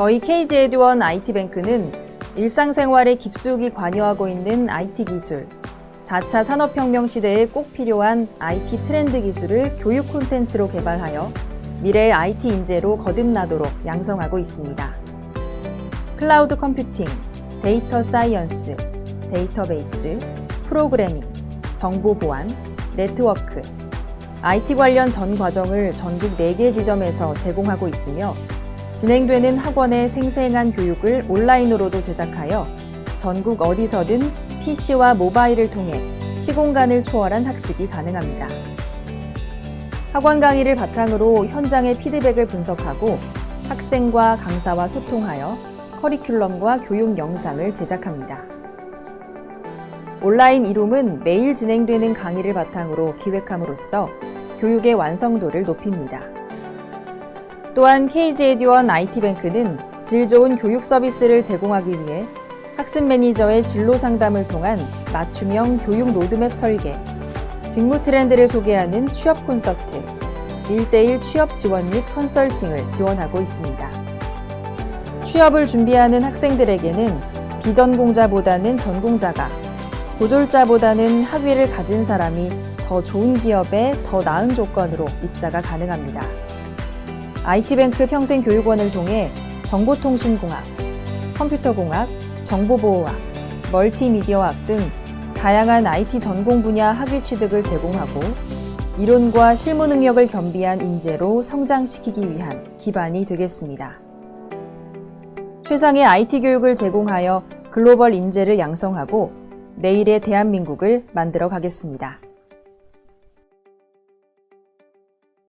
저희 KG 에듀원 IT뱅크는 일상생활에 깊숙이 관여하고 있는 IT 기술, 4차 산업혁명 시대에 꼭 필요한 IT 트렌드 기술을 교육 콘텐츠로 개발하여 미래의 IT 인재로 거듭나도록 양성하고 있습니다. 클라우드 컴퓨팅, 데이터 사이언스, 데이터베이스, 프로그래밍, 정보 보안, 네트워크, IT 관련 전 과정을 전국 4개 지점에서 제공하고 있으며 진행되는 학원의 생생한 교육을 온라인으로도 제작하여 전국 어디서든 PC와 모바일을 통해 시공간을 초월한 학습이 가능합니다. 학원 강의를 바탕으로 현장의 피드백을 분석하고 학생과 강사와 소통하여 커리큘럼과 교육 영상을 제작합니다. 온라인 이룸은 매일 진행되는 강의를 바탕으로 기획함으로써 교육의 완성도를 높입니다. 또한 KG 에듀원 IT뱅크는 질 좋은 교육 서비스를 제공하기 위해 학습 매니저의 진로 상담을 통한 맞춤형 교육 로드맵 설계, 직무 트렌드를 소개하는 취업 콘서트, 1대1 취업 지원 및 컨설팅을 지원하고 있습니다. 취업을 준비하는 학생들에게는 비전공자보다는 전공자가, 고졸자보다는 학위를 가진 사람이 더 좋은 기업에 더 나은 조건으로 입사가 가능합니다. IT뱅크 평생교육원을 통해 정보통신공학, 컴퓨터공학, 정보보호학, 멀티미디어학 등 다양한 IT 전공 분야 학위 취득을 제공하고 이론과 실무 능력을 겸비한 인재로 성장시키기 위한 기반이 되겠습니다. 최상의 IT 교육을 제공하여 글로벌 인재를 양성하고 내일의 대한민국을 만들어 가겠습니다.